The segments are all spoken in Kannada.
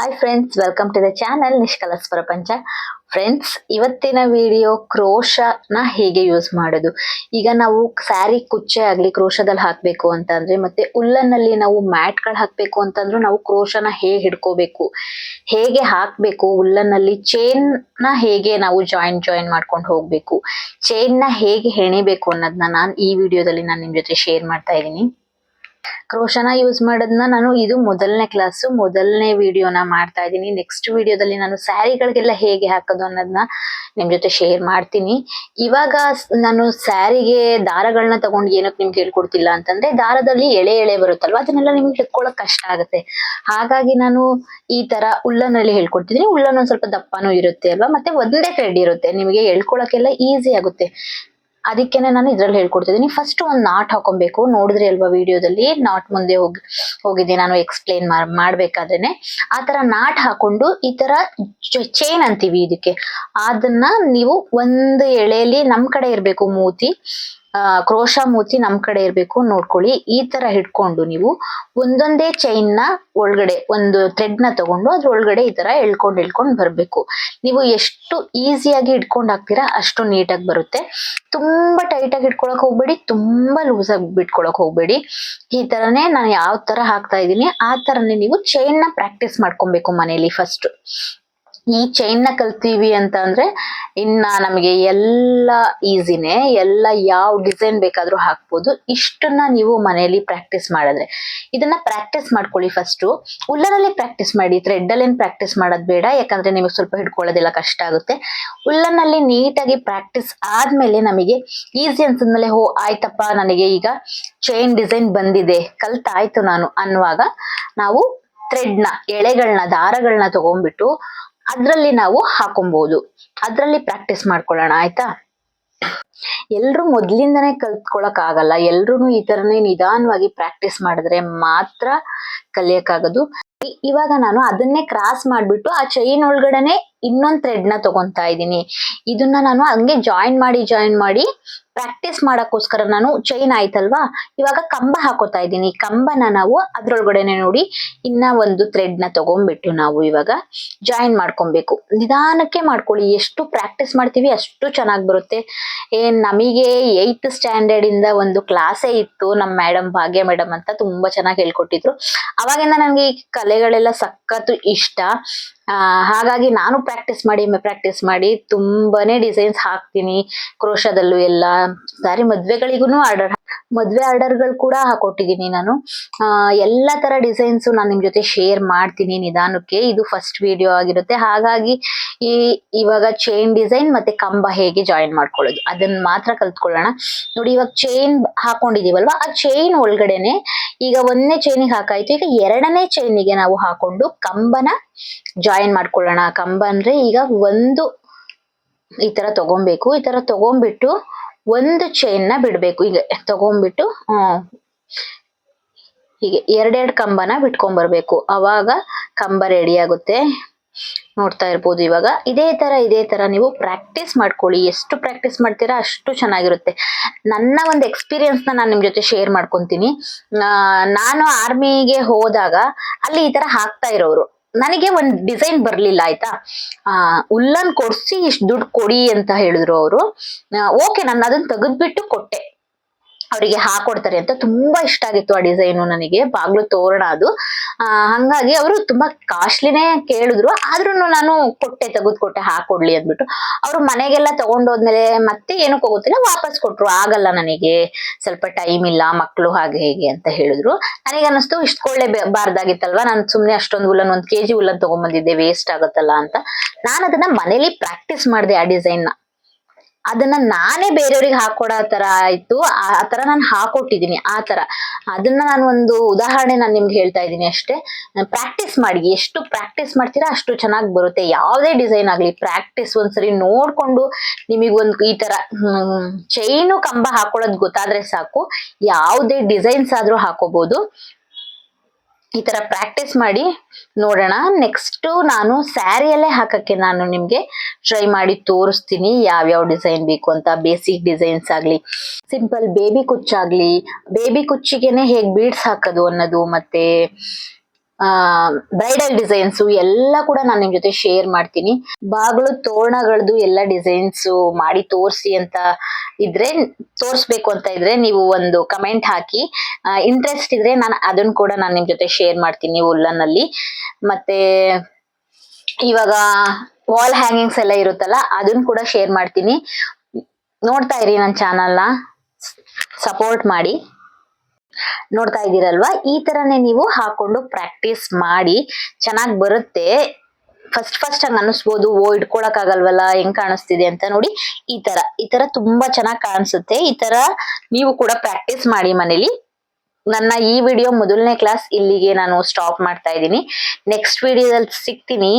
Hi friends welcome to the channel ನಿಷ್ಕಲಸ್ ಪ್ರಪಂಚ ಫ್ರೆಂಡ್ಸ್ ಇವತ್ತಿನ ವಿಡಿಯೋ ಕ್ರೋಶನ ಹೇಗೆ ಯೂಸ್ ಮಾಡೋದು? ಈಗ ನಾವು ಸ್ಯಾರಿ ಕುಚ್ಚೆ ಆಗಲಿ, ಕ್ರೋಶದಲ್ಲಿ ಹಾಕಬೇಕು ಅಂತಂದ್ರೆ, ಮತ್ತೆ ಉಲ್ಲನ್ನಲ್ಲಿ ನಾವು ಮ್ಯಾಟ್ಗಳು ಹಾಕಬೇಕು ಅಂತಂದ್ರೂ ನಾವು ಕ್ರೋಶನ ಹೇಗೆ ಹಿಡ್ಕೋಬೇಕು. ಹೇಗೆ ಹಾಕಬೇಕು? ಉಲ್ಲನ್ನಲ್ಲಿ ಚೈನ್ನ ಹೇಗೆ ನಾವು ಜಾಯಿನ್ ಜಾಯಿನ್ ಮಾಡ್ಕೊಂಡು ಹೋಗಬೇಕು? ಚೈನ್ನ ಹೇಗೆ ಹೆಣಿಬೇಕು ಅನ್ನೋದನ್ನ ನಾನು ಈ ವಿಡಿಯೋದಲ್ಲಿ ನಾನು ನಿಮ್ಮ ಜೊತೆ ಶೇರ್ ಮಾಡ್ತಾ ಇದ್ದೀನಿ. ಕ್ರೋಶನ ಯೂಸ್ ಮಾಡೋದನ್ನ ನಾನು ಇದು ಮೊದಲನೇ ಕ್ಲಾಸು ಮೊದಲನೇ ವಿಡಿಯೋನ ಮಾಡ್ತಾ ಇದ್ದೀನಿ. ನೆಕ್ಸ್ಟ್ ವಿಡಿಯೋದಲ್ಲಿ ನಾನು ಸ್ಯಾರಿಗಳಿಗೆಲ್ಲ ಹೇಗೆ ಹಾಕೋದು ಅನ್ನೋದನ್ನ ನಿಮ್ ಜೊತೆ ಶೇರ್ ಮಾಡ್ತೀನಿ. ಇವಾಗ ನಾನು ಸ್ಯಾರಿಗೆ ದಾರಗಳನ್ನ ತಗೊಂಡು ಏನಕ್ಕೆ ನಿಮ್ಗೆ ಹೇಳ್ಕೊಡ್ತಿಲ್ಲ ಅಂತಂದ್ರೆ ದಾರದಲ್ಲಿ ಎಳೆ ಎಳೆ ಬರುತ್ತಲ್ವಾ, ಅದನ್ನೆಲ್ಲ ನಿಮ್ಗೆ ಹಿಡ್ಕೊಳಕ್ ಕಷ್ಟ ಆಗುತ್ತೆ. ಹಾಗಾಗಿ ನಾನು ಈ ತರ ಉಲ್ಲನಲ್ಲಿ ಹೇಳ್ಕೊಡ್ತಿದ್ದೀನಿ. ಉಲ್ಲನ್ ಒಂದ್ ಸ್ವಲ್ಪ ದಪ್ಪನೂ ಇರುತ್ತೆ ಅಲ್ವಾ, ಮತ್ತೆ ಒಂದೇ ಥ್ರೆಡ್ ಇರುತ್ತೆ. ನಿಮಗೆ ಹೇಳ್ಕೊಳಕ್ಕೆಲ್ಲ ಈಸಿ ಆಗುತ್ತೆ. ಅದಕ್ಕೇನೆ ನಾನು ಇದ್ರಲ್ಲಿ ಹೇಳ್ಕೊಡ್ತಿದ್ದೀನಿ. ಫಸ್ಟ್ ಒಂದು ನಾಟ್ ಹಾಕೊಬೇಕು. ನೋಡಿದ್ರಿ ಅಲ್ವಾ ವಿಡಿಯೋದಲ್ಲಿ? ನಾಟ್ ಮುಂದೆ ಹೋಗಿ, ಹೋಗಿದೆ. ನಾನು ಎಕ್ಸ್ಪ್ಲೇನ್ ಮಾಡ್ಬೇಕಾದ್ರೆ ಆ ತರ ನಾಟ್ ಹಾಕೊಂಡು ಈ ತರ ಚೈನ್ ಅಂತೀವಿ ಇದಕ್ಕೆ. ಅದನ್ನ ನೀವು ಒಂದು ಎಳೆಯಲ್ಲಿ ನಮ್ ಕಡೆ ಇರ್ಬೇಕು ಮೂತಿ. ಆ ಕ್ರೋಶ ಮೂತಿ ನಮ್ ಕಡೆ ಇರ್ಬೇಕು, ನೋಡ್ಕೊಳ್ಳಿ. ಈ ತರ ಹಿಡ್ಕೊಂಡು ನೀವು ಒಂದೊಂದೇ ಚೈನ್ನ ಒಳಗಡೆ, ಒಂದು ಥ್ರೆಡ್ನ ತಗೊಂಡು ಅದ್ರ ಒಳಗಡೆ ಈ ತರ ಎಳ್ಕೊಂಡ್ ಎಳ್ಕೊಂಡ್ ಬರ್ಬೇಕು. ನೀವು ಎಷ್ಟು ಈಸಿಯಾಗಿ ಹಿಡ್ಕೊಂಡ್ ಹಾಕ್ತೀರಾ ಅಷ್ಟು ನೀಟಾಗಿ ಬರುತ್ತೆ. ತುಂಬಾ ಟೈಟ್ ಆಗಿ ಇಟ್ಕೊಳಕ್ ಹೋಗ್ಬೇಡಿ, ತುಂಬಾ ಲೂಸ್ ಆಗಿ ಬಿಟ್ಕೊಳಕ್ ಹೋಗ್ಬೇಡಿ. ಈ ತರನೇ ನಾನು ಯಾವ ತರ ಹಾಕ್ತಾ ಇದೀನಿ ಆ ತರನೇ ನೀವು ಚೈನ್ನ ಪ್ರಾಕ್ಟೀಸ್ ಮಾಡ್ಕೊಬೇಕು ಮನೇಲಿ ಫಸ್ಟ್ ಈ ಚೈನ್ನ ಕಲ್ತೀವಿ ಅಂತ ಅಂದ್ರೆ ಇನ್ನ ನಮಗೆ ಎಲ್ಲ ಈಸಿನೇ ಎಲ್ಲ ಯಾವ ಡಿಸೈನ್ ಬೇಕಾದ್ರೂ ಹಾಕ್ಬೋದು. ಇಷ್ಟನ್ನ ನೀವು ಮನೆಯಲ್ಲಿ ಪ್ರಾಕ್ಟೀಸ್ ಮಾಡಿದ್ರೆ. ಇದನ್ನ ಪ್ರಾಕ್ಟೀಸ್ ಮಾಡ್ಕೊಳ್ಳಿ ಫಸ್ಟು ಉಲ್ಲನಲ್ಲಿ ಪ್ರಾಕ್ಟೀಸ್ ಮಾಡಿ ಥ್ರೆಡ್ ಅಲ್ಲಿ ಪ್ರಾಕ್ಟೀಸ್ ಮಾಡೋದು ಬೇಡ. ಯಾಕಂದ್ರೆ ನಿಮಗೆ ಸ್ವಲ್ಪ ಹಿಡ್ಕೊಳ್ಳೋದೆಲ್ಲ ಕಷ್ಟ ಆಗುತ್ತೆ. ಉಲ್ಲನಲ್ಲಿ ನೀಟಾಗಿ ಪ್ರಾಕ್ಟೀಸ್ ಆದ್ಮೇಲೆ ನಮಗೆ ಈಸಿ ಅನ್ಸಿದ್ಮೇಲೆ, ಹೋ, ಆಯ್ತಪ್ಪ, ನನಗೆ ಈಗ ಚೈನ್ ಡಿಸೈನ್ ಬಂದಿದೆ. ಕಲ್ತಾಯ್ತು ನಾನು. ಅನ್ನುವಾಗ ನಾವು ಥ್ರೆಡ್ನ ಎಳೆಗಳನ್ನ ದಾರಗಳನ್ನ ತಗೊಂಡ್ಬಿಟ್ಟು ಅದ್ರಲ್ಲಿ ನಾವು ಹಾಕೊಬಹುದು ಅದ್ರಲ್ಲಿ ಪ್ರಾಕ್ಟೀಸ್ ಮಾಡ್ಕೊಳ್ಳೋಣ, ಆಯ್ತಾ? ಎಲ್ರು ಮೊದ್ಲಿಂದನೇ ಕಲ್ತ್ಕೊಳಕ್ ಆಗಲ್ಲ ಎಲ್ರು ಈ ತರನೇ ನಿಧಾನವಾಗಿ ಪ್ರಾಕ್ಟೀಸ್ ಮಾಡಿದ್ರೆ ಮಾತ್ರ ಕಲಿಯಕ್ಕಾಗೋದು. ಇವಾಗ ನಾನು ಅದನ್ನೇ ಕ್ರಾಸ್ ಮಾಡ್ಬಿಟ್ಟು ಆ ಚೈನ್ ಒಳಗಡೆನೆ ಇನ್ನೊಂದ್ ಥ್ರೆಡ್ನ ತಗೊಂತಾ ಇದ್ದೀನಿ. ಇದನ್ನ ನಾನು ಹಂಗೆ ಜಾಯಿನ್ ಮಾಡಿ ಜಾಯಿನ್ ಮಾಡಿ ಪ್ರಾಕ್ಟೀಸ್ ಮಾಡಕ್ಕೋಸ್ಕರ ನಾನು ಚೈನ್ ಆಯ್ತಲ್ವಾ? ಇವಾಗ ಕಂಬ ಹಾಕೋತಾ ಇದ್ದೀನಿ. ಕಂಬನ ನಾವು ಅದ್ರೊಳಗಡೆನೆ ನೋಡಿ ಇನ್ನ ಒಂದು ಥ್ರೆಡ್ನ ತಗೊಂಡ್ಬಿಟ್ಟು ನಾವು ಇವಾಗ ಜಾಯಿನ್ ಮಾಡ್ಕೊಬೇಕು. ನಿಧಾನಕ್ಕೆ ಮಾಡ್ಕೊಳ್ಳಿ. ಎಷ್ಟು ಪ್ರಾಕ್ಟೀಸ್ ಮಾಡ್ತೀವಿ ಅಷ್ಟು ಚೆನ್ನಾಗಿ ಬರುತ್ತೆ. ಏನ್ ನಮಗೆ ಏಯ್ತ್ ಸ್ಟ್ಯಾಂಡರ್ಡ್ ಇಂದ ಒಂದು ಕ್ಲಾಸೇ ಇತ್ತು. ನಮ್ಮ ಮೇಡಮ್ ಭಾಗ್ಯ ಮೇಡಮ್ ಅಂತ ತುಂಬಾ ಚೆನ್ನಾಗಿ ಹೇಳ್ಕೊಟ್ಟಿದ್ರು. ಅವಾಗಿಂದ ನನಗೆ ಈ ಕಲೆಗಳೆಲ್ಲ ಸಖತ್ತು ಇಷ್ಟ. ಹಾಗಾಗಿ ನಾನು ಪ್ರಾಕ್ಟೀಸ್ ಮಾಡಿ ಪ್ರಾಕ್ಟೀಸ್ ಮಾಡಿ ತುಂಬಾನೇ ಡಿಸೈನ್ಸ್ ಹಾಕ್ತೀನಿ. ಕ್ರೋಶದಲ್ಲೂ ಎಲ್ಲ. ಸಾರಿ ಮದ್ವೆಗಳಿಗೂ ಆರ್ಡರ್ ಮದ್ವೆ ಆರ್ಡರ್ಗಳು ಕೂಡ ಹಾಕೊಟ್ಟಿದ್ದೀನಿ ನಾನು. ಎಲ್ಲ ತರ ಡಿಸೈನ್ಸ್ ನಾನು ನಿಮ್ ಜೊತೆ ಶೇರ್ ಮಾಡ್ತೀನಿ ನಿಧಾನಕ್ಕೆ. ಇದು ಫಸ್ಟ್ ವಿಡಿಯೋ ಆಗಿರುತ್ತೆ. ಹಾಗಾಗಿ ಈ, ಇವಾಗ ಚೈನ್ ಡಿಸೈನ್ ಮತ್ತೆ ಕಂಬ ಹೇಗೆ ಜಾಯಿನ್ ಮಾಡ್ಕೊಳ್ಳೋದು ಅದನ್ನ ಮಾತ್ರ ಕಲ್ತ್ಕೊಳ್ಳೋಣ. ನೋಡಿ, ಇವಾಗ ಚೈನ್ ಹಾಕೊಂಡಿದೀವಲ್ವಾ? ಆ ಚೈನ್ ಒಳಗಡೆನೆ ಈಗ ಒಂದನೇ ಚೈನಿಗೆ ಹಾಕಾಯ್ತು. ಈಗ ಎರಡನೇ ಚೈನಿಗೆ ನಾವು ಹಾಕೊಂಡು ಕಂಬನ ಜಾಯಿನ್ ಮಾಡ್ಕೊಳ್ಳೋಣ. ಕಂಬ ಅಂದ್ರೆ ಈಗ ಒಂದು ಈ ತರ ತಗೊಬೇಕು. ಈ ತರ ತಗೊಂಡ್ಬಿಟ್ಟು ಒಂದು ಚೈನ್ನ ಬಿಡ್ಬೇಕು. ಈಗ ತಗೊಂಡ್ಬಿಟ್ಟು ಹೀಗೆ ಎರಡೆರಡು ಕಂಬನ ಬಿಟ್ಕೊಂಡ್ ಬರ್ಬೇಕು ಅವಾಗ ಕಂಬ ರೆಡಿ ಆಗುತ್ತೆ. ನೋಡ್ತಾ ಇರ್ಬೋದು ಇವಾಗ. ಇದೇ ತರ ಇದೇ ತರ ನೀವು ಪ್ರಾಕ್ಟೀಸ್ ಮಾಡ್ಕೊಳ್ಳಿ. ಎಷ್ಟು ಪ್ರಾಕ್ಟೀಸ್ ಮಾಡ್ತೀರಾ ಅಷ್ಟು ಚೆನ್ನಾಗಿರುತ್ತೆ. ನನ್ನ ಒಂದು ಎಕ್ಸ್ಪೀರಿಯನ್ಸ್ ನಾನು ನಿಮ್ ಜೊತೆ ಶೇರ್ ಮಾಡ್ಕೊತೀನಿ. ನಾನು ಆರ್ಮಿಗೆ ಹೋದಾಗ ಅಲ್ಲಿ ಈ ತರ ಹಾಕ್ತಾ ಇರೋರು. ನನಗೆ ಒಂದು ಡಿಸೈನ್ ಬರ್ಲಿಲ್ಲ, ಆಯ್ತಾ? ಆ, ಉಲ್ಲನ್ ಕೊಡ್ಸಿ ಇಷ್ಟು ದುಡ್ಡು ಕೊಡಿ ಅಂತ ಹೇಳಿದ್ರು ಅವರು. ಓಕೆ ನಾನು ಅದನ್ನ ತೆಗೆದ್ಬಿಟ್ಟು ಕೊಟ್ಟೆ. ಅವರಿಗೆ ಹಾಕೊಡ್ತಾರೆ ಅಂತ ತುಂಬಾ ಇಷ್ಟ ಆಗಿತ್ತು ಆ ಡಿಸೈನು ನನಗೆ. ಬಾಗ್ಲು ತೋರಣ ಅದು. ಹಂಗಾಗಿ ಅವರು ತುಂಬಾ ಕಾಸ್ಟ್ಲಿನೇ ಕೇಳಿದ್ರು. ಆದ್ರೂ ನಾನು ಕೊಟ್ಟೆ ತೆಗೆದುಕೊಟ್ಟೆ ಹಾಕೊಡ್ಲಿ ಅಂದ್ಬಿಟ್ಟು. ಅವರು ಮನೆಗೆಲ್ಲ ತಗೊಂಡೋದ್ಮೇಲೆ ಮತ್ತೆ ಏನಕ್ಕೆ ಹೋಗುತ್ತಿಲ್ಲ ವಾಪಸ್ ಕೊಟ್ರು. ಆಗಲ್ಲ ನನಗೆ. ಸ್ವಲ್ಪ ಟೈಮ್ ಇಲ್ಲ ಮಕ್ಕಳು ಹಾಗೆ ಹೇಗೆ ಅಂತ ಹೇಳಿದ್ರು. ನನಗೆ ಅನ್ನಿಸ್ತು ಇಷ್ಟಕೊಳ್ಳೇ ಬಾರ್ದಾಗಿತ್ತಲ್ವಾ? ನಾನು ಸುಮ್ಮನೆ ಅಷ್ಟೊಂದು ಉಲ್ಲನ್ ಒಂದ್ ಕೆಜಿ ಉಲ್ಲನ್ ತಗೊಂಡ್ಬಂದಿದ್ದೆ ವೇಸ್ಟ್ ಆಗುತ್ತಲ್ಲ ಅಂತ. ನಾನು ಅದನ್ನ ಮನೇಲಿ ಪ್ರಾಕ್ಟೀಸ್ ಮಾಡಿದೆ ಆ ಡಿಸೈನ್ನ ಅದನ್ನ ನಾನೇ ಬೇರೆಯವ್ರಿಗೆ ಹಾಕೊಡೋ ತರ ಆಯ್ತು. ಆ ತರ ನಾನು ಹಾಕೊಟ್ಟಿದ್ದೀನಿ ಆ ತರ ಅದನ್ನ ನಾನು ಒಂದು ಉದಾಹರಣೆ ನಾನು ನಿಮ್ಗೆ ಹೇಳ್ತಾ ಇದ್ದೀನಿ ಅಷ್ಟೇ. ಪ್ರಾಕ್ಟೀಸ್ ಮಾಡಿ, ಎಷ್ಟು ಪ್ರಾಕ್ಟೀಸ್ ಮಾಡ್ತೀರಾ ಅಷ್ಟು ಚೆನ್ನಾಗಿ ಬರುತ್ತೆ. ಯಾವುದೇ ಡಿಸೈನ್ ಆಗಲಿ, ಪ್ರಾಕ್ಟೀಸ್ ಒಂದ್ಸರಿ ನೋಡ್ಕೊಂಡು ನಿಮಗೆ ಒಂದು ಈ ತರ ಚೈನು ಕಂಬ ಹಾಕೊಳ್ಳೋದು ಗೊತ್ತಾದ್ರೆ ಸಾಕು. ಯಾವುದೇ ಡಿಸೈನ್ಸ್ ಆದ್ರೂ ಹಾಕೋಬಹುದು ಈ ತರ ಪ್ರಾಕ್ಟೀಸ್ ಮಾಡಿ ನೋಡೋಣ. ನೆಕ್ಸ್ಟ್ ನಾನು ಸ್ಯಾರಿಯಲ್ಲೇ ಹಾಕಕ್ಕೆ ನಾನು ನಿಮ್ಗೆ ಟ್ರೈ ಮಾಡಿ ತೋರಿಸ್ತೀನಿ ಯಾವ್ಯಾವ ಡಿಸೈನ್ ಬೇಕು ಅಂತ. ಬೇಸಿಕ್ ಡಿಸೈನ್ಸ್ ಆಗಲಿ ಸಿಂಪಲ್ ಬೇಬಿ ಕುಚ್ಚಾಗಲಿ ಬೇಬಿ ಕುಚ್ಚಿಗೆನೆ ಹೇಗೆ ಬೀಡ್ಸ್ ಹಾಕೋದು ಅನ್ನೋದು ಮತ್ತೆ ಬ್ರೈಡಲ್ ಡಿಸೈನ್ಸು ಎಲ್ಲ ಕೂಡ ನಾನು ನಿಮ್ಮ ಜೊತೆ ಶೇರ್ ಮಾಡ್ತೀನಿ. ಬಾಗಿಲು ತೋರಣಗಳದ್ದು ಎಲ್ಲ ಡಿಸೈನ್ಸು ಮಾಡಿ ತೋರಿಸಿ ಅಂತ ಇದ್ರೆ, ತೋರಿಸ್ಬೇಕು ಅಂತ ಇದ್ರೆ ನೀವು ಒಂದು ಕಮೆಂಟ್ ಹಾಕಿ. ಇಂಟ್ರೆಸ್ಟ್ ಇದ್ರೆ ನಾನು ಅದನ್ನು ಕೂಡ ನಾನು ನಿಮ್ಮ ಜೊತೆ ಶೇರ್ ಮಾಡ್ತೀನಿ ಉಲ್ಲನ್ ಅಲ್ಲಿ ಮತ್ತೆ, ಇವಾಗ ವಾಲ್ ಹ್ಯಾಂಗಿಂಗ್ಸ್ ಎಲ್ಲ ಇರುತ್ತಲ್ಲ, ಅದನ್ನ ಕೂಡ ಶೇರ್ ಮಾಡ್ತೀನಿ. ನೋಡ್ತಾ ಇರಿ ನನ್ನ ಚಾನಲ್ನ ಸಪೋರ್ಟ್ ಮಾಡಿ. ನೋಡ್ತಾ ಇದ್ದೀರಲ್ವಾ? ಈ ತರನೇ ನೀವು ಹಾಕೊಂಡು ಪ್ರಾಕ್ಟೀಸ್ ಮಾಡಿ, ಚೆನ್ನಾಗಿ ಬರುತ್ತೆ. ಫಸ್ಟ್ ಫಸ್ಟ್ ಹಂಗ ಅನಿಸ್ಬೋದು ಓ ಇಟ್ಕೊಳಕ್ ಆಗಲ್ವಲ್ಲ ಹೆಂಗ್ ಕಾಣಿಸ್ತಿದೆ ಅಂತ ನೋಡಿ, ಈ ತರ. ಈ ತರ ತುಂಬಾ ಚೆನ್ನಾಗಿ ಕಾಣಿಸುತ್ತೆ. ಈ ತರ ನೀವು ಕೂಡ ಪ್ರಾಕ್ಟೀಸ್ ಮಾಡಿ ಮನೇಲಿ. ನನ್ನ ಈ ವಿಡಿಯೋ ಮೊದಲನೇ ಕ್ಲಾಸ್ ಇಲ್ಲಿಗೆ ನಾನು ಸ್ಟಾಪ್ ಮಾಡ್ತಾ ಇದ್ದೀನಿ. ನೆಕ್ಸ್ಟ್ ವಿಡಿಯೋದಲ್ಲಿ ಸಿಗ್ತೀನಿ.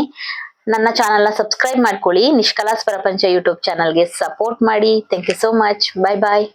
ನನ್ನ ಚಾನಲ್ನ ಸಬ್ಸ್ಕ್ರೈಬ್ ಮಾಡ್ಕೊಳ್ಳಿ. ನಿಷ್ಕಲಾಸ್ ಪ್ರಪಂಚ ಯೂಟ್ಯೂಬ್ ಚಾನಲ್ಗೆ ಸಪೋರ್ಟ್ ಮಾಡಿ. Thank you so much. Bye bye.